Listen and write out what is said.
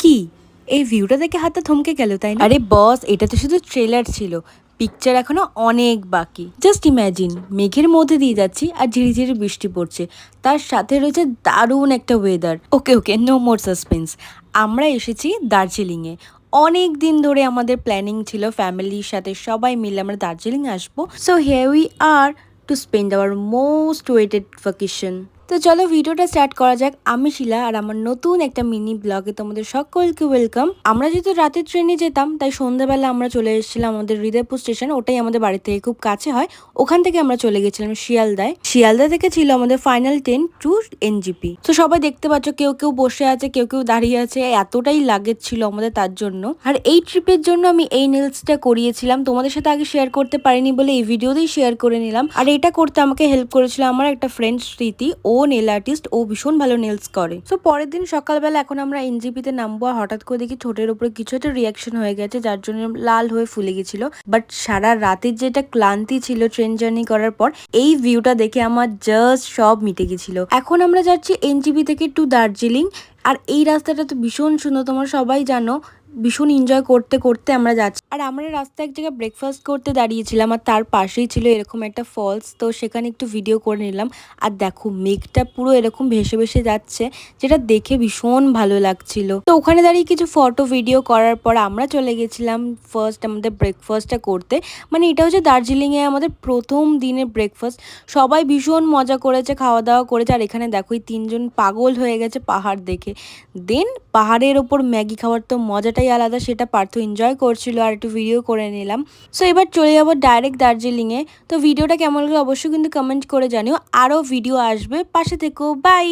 কি? এই ভিউটা দেখে হাতটা থমকে গেল, তাই না? আরে বস এটা তো শুধু ট্রেলার ছিল। পিকচার এখনও অনেক বাকি। জাস্ট ইম্যাজিন মেঘের মধ্যে দিয়ে যাচ্ছি আর ঝিরি ঝিরি বৃষ্টি পড়ছে। তার সাথে রয়েছে দারুণ একটা weather okay okay no more suspense আমরা এসেছি দার্জিলিংয়ে। অনেক দিন ধরে আমাদের প্ল্যানিং ছিল ফ্যামিলির সাথে সবাই মিলে আমরা দার্জিলিং আসব। So here we are to spend our most waited vacation তো চলো ভিডিওটা স্টার্ট করা যাক। আমি শিলা আর আমার নতুন একটা মিনি ব্লগে তোমাদের সকলকে ওয়েলকাম। আমরা যেহেতু রাতের ট্রেনে যেতাম, তাই সন্ধ্যাবেলা আমরা চলে এসেছিলাম আমাদের হৃদয়পুর স্টেশন। ওটাই আমাদের বাড়ি থেকে খুব কাছে হয়। ওখান থেকে আমরা চলে গেছিলাম শিয়ালদায়। শিয়ালদা থেকে ছিল আমাদের ফাইনাল ট্রেন টু এনজিপি তো সবাই দেখতে পাচ্ছ, কেউ কেউ বসে আছে, কেউ কেউ দাঁড়িয়ে আছে। এতটাই লাগেজ ছিল আমাদের তার জন্য। আর এই ট্রিপের জন্য আমি এই নেলসটা করিয়েছিলাম। তোমাদের সাথে আগে শেয়ার করতে পারিনি বলে এই ভিডিওতেই শেয়ার করে নিলাম। আর এটা করতে আমাকে হেল্প করেছিল আমার একটা ফ্রেন্ড স্মৃতি। ও নেল আর্টিস্ট ও ভীষণ ভালো নেলস করে। তো পরের দিন সকালবেলা এখন আমরা এনজিপিতে নামবো আর হঠাৎ করে দেখি ঠোঁটের উপরে কিছু একটা রিয়াকশন হয়ে গেছে, যার জন্য লাল হয়ে ফুলে গেছিল। বাট সারা রাতের যেটা ক্লান্তি ছিল ট্রেন জার্নি করার পর, এই ভিউটা দেখে আমার জাস্ট সব মিটে গেছিল। এখন আমরা যাচ্ছি এনজিপি থেকে টু দার্জিলিং আর এই রাস্তাটা তো ভীষণ সুন্দর, তোমরা সবাই জানো। ভীষণ এনজয় করতে করতে আমরা যাচ্ছি। আর আমরা রাস্তায় এক জায়গায় ব্রেকফাস্ট করতে দাঁড়িয়েছিলাম আর তার পাশেই ছিল এরকম একটা ফলস তো সেখানে একটু ভিডিও করে নিলাম। আর দেখো, মেঘটা পুরো এরকম ভেসে ভেসে যাচ্ছে, যেটা দেখে ভীষণ ভালো লাগছিল। তো ওখানে দাঁড়িয়ে কিছু ফটো ভিডিও করার পর আমরা চলে গেছিলাম ফার্স্ট আমাদের ব্রেকফাস্টটা করতে। মানে এটা হচ্ছে দার্জিলিংয়ে আমাদের প্রথম দিনের ব্রেকফাস্ট সবাই ভীষণ মজা করেছে, খাওয়া দাওয়া করেছে। আর এখানে দেখো, এই তিনজন পাগল হয়ে গেছে পাহাড় দেখে। দেন পাহাড়ের ওপর ম্যাগি খাওয়ার তো মজাটাই আলাদা সেটা পার্থ এনজয় করছিল আর একটু ভিডিও করে নিলাম। সো এবার চলে যাব ডাইরেক্ট দার্জিলিংয়ে। তো ভিডিওটা কেমন লাগল অবশ্যই কিন্তু কমেন্ট করে জানিও। আরও ভিডিও আসবে। পাশে থেকো বাই